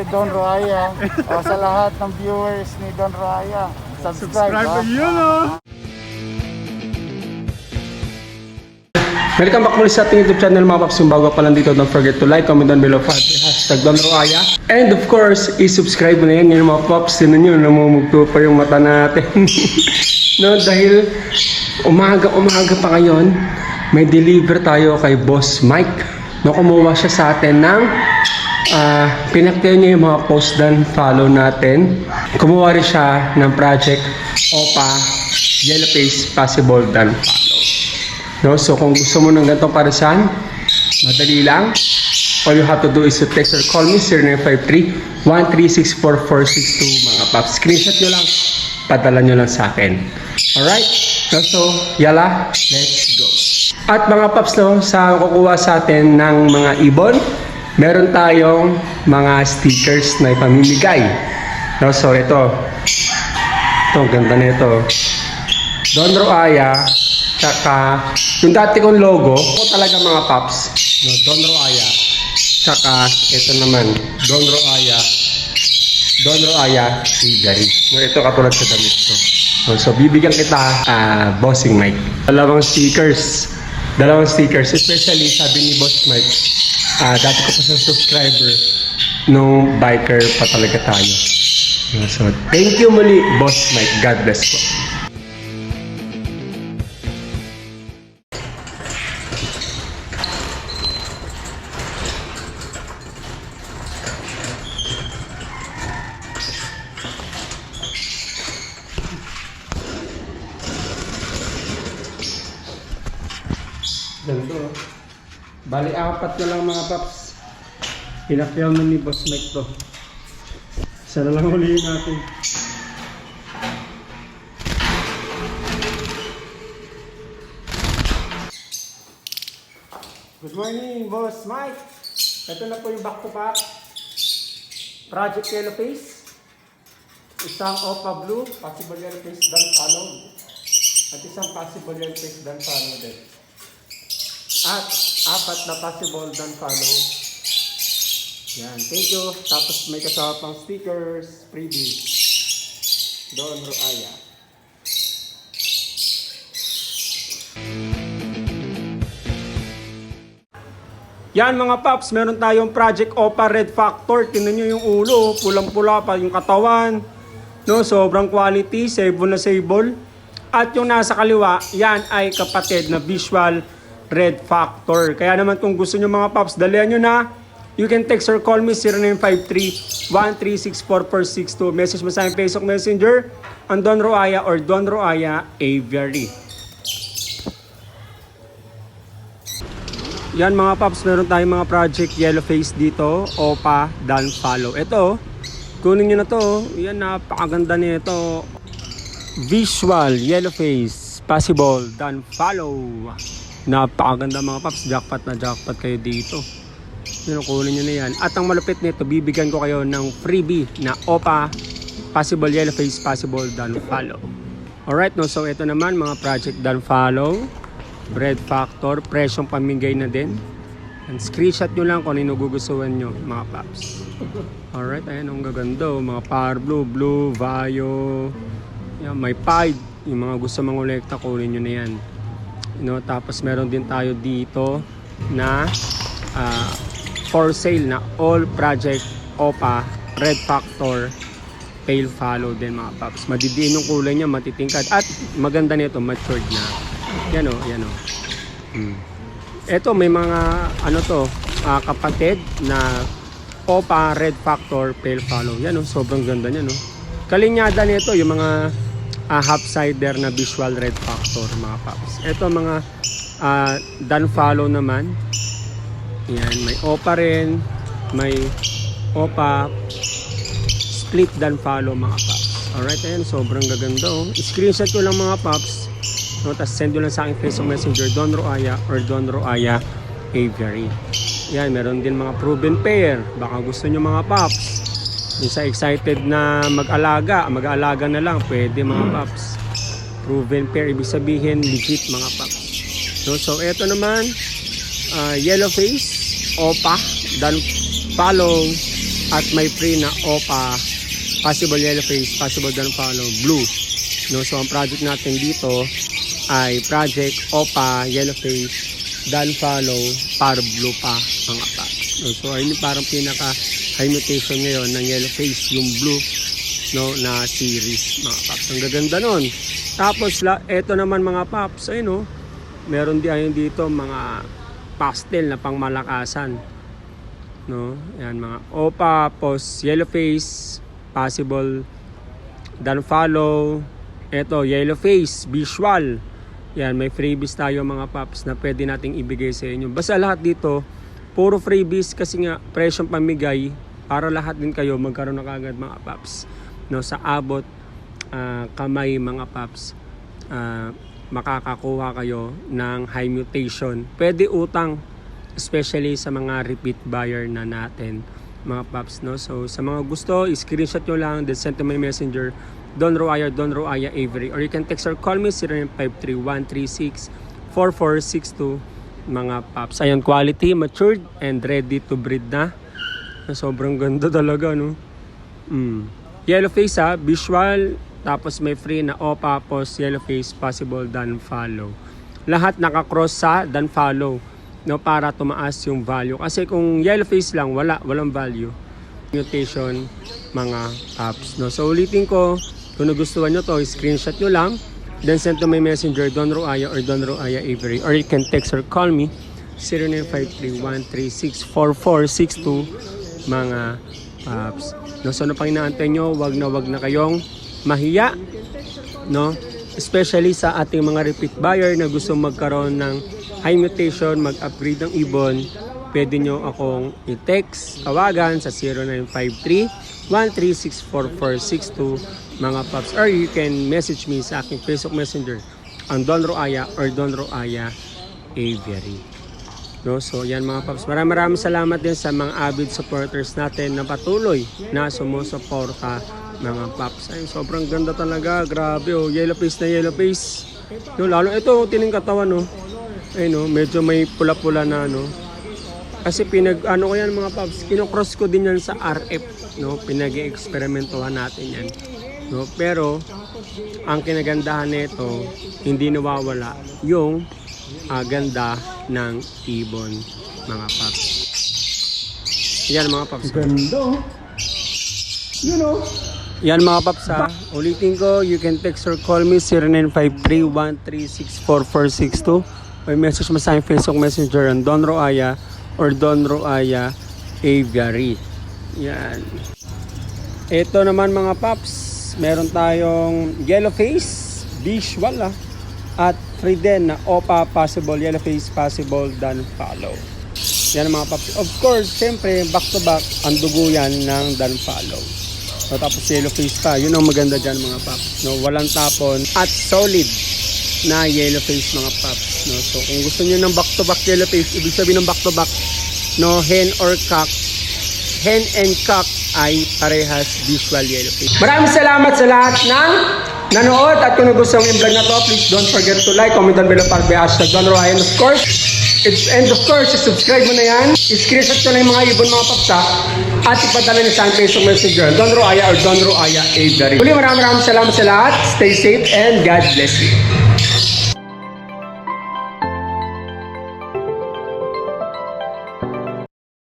Hi, Don Raya. o, sa lahat ng viewers ni Don Raya, subscribe. Subscribe ha? to yun, oh. Welcome back muli sa ating YouTube channel mga paps. Kung bago pa lang dito, don't forget to like, comment down below for the hashtag Don Roaya. And of course, i-subscribe mo na yan yung mga paps. Sino nyo, namumugto pa yung mata natin. no, dahil umaga-umaga pa ngayon, may deliver tayo kay Boss Mike. No, kumuha siya sa atin ng uh, pinaktayo niya yung mga post dan follow natin. Kumuha rin siya ng project OPA Yellow Face Possible Dan Follow. No? So kung gusto mo ng ganitong parisan, madali lang. All you have to do is to text or call me 0953-1364462 mga paps. Screenshot nyo lang, padala nyo lang sa akin. Alright? No, so, yala, let's go. At mga paps, no, sa kukuha sa atin ng mga ibon, meron tayong mga stickers na ipamimigay. No, so ito. Ito, ganda nito. Don Roaya, tsaka yung dati kong logo, ako talaga mga paps, no, Don Roaya, tsaka ito naman, Don Roaya, Don Roaya, Figari. No, ito katulad sa damit ko. No, so bibigyan kita, ah, Bossing Mike. Dalawang stickers. Dalawang stickers. Especially, sabi ni Boss Mike, ah, dati ko pa sa subscriber, nung biker pa talaga tayo. No, So, thank you muli, Boss Mike. God bless po. Ganito. Bali, apat na lang mga paps. Pinakyaw na ni Boss Mike to. Isa na lang huliin natin. Good morning, Boss Mike. Ito na po yung back to back. Project Yellow Face. Isang Opa Blue, possible yellow face done follow. At isang possible yellow face done follow din. At apat na possible done follow. Yan, thank you. Tapos may kasama pang stickers, freebies. Don Roaya. Yan mga paps, meron tayong Project Opa Red Factor. Tingnan nyo yung ulo, pulang-pula pa yung katawan. No, sobrang quality, sable na sable. At yung nasa kaliwa, yan ay kapatid na Visual Red Factor. Kaya naman kung gusto nyo mga paps, dalihan nyo na. You can text or call me 0953-1364462. Message mo sa aking Facebook Messenger, ang Don Roaya or Don Roaya Aviary. Yan mga paps, meron tayong mga project yellow face dito, OPA, Dan Follow. Ito, kunin nyo na to. Yan, napakaganda nito. Visual, yellow face, possible, Dan Follow. Napakaganda mga paps, jackpot na jackpot kayo dito. Yun, kunin nyo na yan. At ang malupit nito, bibigyan ko kayo ng freebie na OPA, possible yellow face, possible, Dan Follow. Alright, no? So, ito naman, mga project Dan Follow. Bread Factor, presyong pamigay na din. And screenshot nyo lang kung ano gugustuhan nyo, mga paps. Alright, ayan ang gaganda. oh. Mga Power Blue, Blue, Vayo. Yan, may Pied. Yung mga gusto mangolekta, kunin nyo na yan. Know, tapos meron din tayo dito na ah, for sale na all project OPA, Red Factor, pale follow din mga paps. Madidiin yung kulay niya, matitingkad. At maganda nito, matured na. Yan o, yan o. Hmm. Ito may mga ano to, ah, kapatid na Opa Red Factor Pale Follow. Yan o, sobrang ganda niya no. Kalinyada nito yung mga ah, half sider na visual red factor mga paps. Ito mga ah, Dan Follow naman. Yan, may Opa rin, may Opa split Dan Follow mga paps. Alright, ayan, sobrang gaganda oh. Screenshot ko lang mga paps. No, tapos send lang sa aking Facebook Messenger, Don Roaya or Don Roaya Aviary. Yan, meron din mga proven pair. Baka gusto nyo mga paps. Yung sa excited na mag-alaga, mag-alaga na lang, pwede mga paps. Proven pair, ibig sabihin legit mga paps. No, so, eto naman, ah, yellow face, opa, dan follow, at may free na OPA, possible yellow face, possible don't follow, blue. No, so ang project natin dito ay project OPA, yellow face, don't follow, para blue pa mga paps. No, so ayun yung parang pinaka high mutation ngayon ng yellow face, yung blue no na series mga paps. Ang gaganda nun. Tapos la, eto naman mga paps, ayun no. Meron din ayun dito mga pastel na pangmalakasan. No? Yan mga opa, post yellow face, possible don't follow. Eto, yellow face, visual. Yan, may freebies tayo mga paps na pwede nating ibigay sa inyo. Basta lahat dito, puro freebies kasi nga presyong pamigay para lahat din kayo magkaroon na kagad mga paps. No, sa abot ah, kamay mga paps, ah, makakakuha kayo ng high mutation. Pwede utang, especially sa mga repeat buyer na natin mga paps no so sa mga gusto screenshot nyo lang then send to my messenger Don Roaya Don Roaya Avery or you can text or call me 0953-136-4462 mga paps ayun quality matured and ready to breed na sobrang ganda talaga no? Mm. yellow face ha? Visual tapos may free na opa post yellow face possible dan follow. Lahat nakakross sa dan follow no? Para tumaas yung value. Kasi kung yellow face lang wala walang value. Mutation mga apps no? So ulitin ko kung nagustuhan nyo to screenshot nyo lang. Then send to my messenger Don Roaya or Don Roaya Avery. Or you can text or call me 0953-136-4462 mga apps no so ano pang inaantay nyo wag na wag na kayong mahiya no especially sa ating mga repeat buyer na gusto magkaroon ng high mutation, mag-upgrade ng ibon, pwede nyo akong i-text, tawagan sa 0953-1364462 mga paps. Or you can message me sa aking Facebook Messenger ang Don Roaya or Don Roaya Avery. No, so yan mga paps. Maraming maraming salamat din sa mga avid supporters natin na patuloy na sumusuporta mga paps. Ay, sobrang ganda talaga. Grabe oh. Yellow face na yellow face. No, lalo ito, tining katawan no. Ay no, medyo may pula-pula na no. Kasi pinag ano ko yan mga paps, kinocross ko din yan sa RF, no. Pinag-eksperimentuhan natin yan. No, pero ang kinagandahan nito, hindi nawawala yung ah, ganda ng ibon mga paps. Yan mga paps. Ganda. You know. Yan mga paps ha. Ulitin ko, you can text or call me 0953-136-4462 or message mo sa aking Facebook Messenger ang Don Roaya or Don Roaya Aviary. Yan. Ito naman mga paps, meron tayong yellow face, visual ah, at free din na OPA possible, yellow face possible, dan follow. Yan ang mga paps. Of course, siyempre, back to back, ang dugo yan ng dan follow. So, tapos yellow face pa. Yun ang maganda dyan mga paps. No, walang tapon at solid na yellow face mga paps. No, so kung gusto niyo ng back to back yellow face, ibig sabihin ng back to back, no, hen or cock, hen and cock ay parehas visual yellow face. Maraming salamat sa lahat ng nanood at kung nagustuhan yung vlog na to, please don't forget to like, comment down below para by hashtag Don Ryan. Of course, it's, and of course, subscribe mo na yan. I-screenshot ko na yung mga ibon mga papsa at ipadala na sa aking Facebook Messenger, Don Roaya or Don Roaya Avery. Muli maraming maraming salamat sa lahat. Stay safe and God bless you.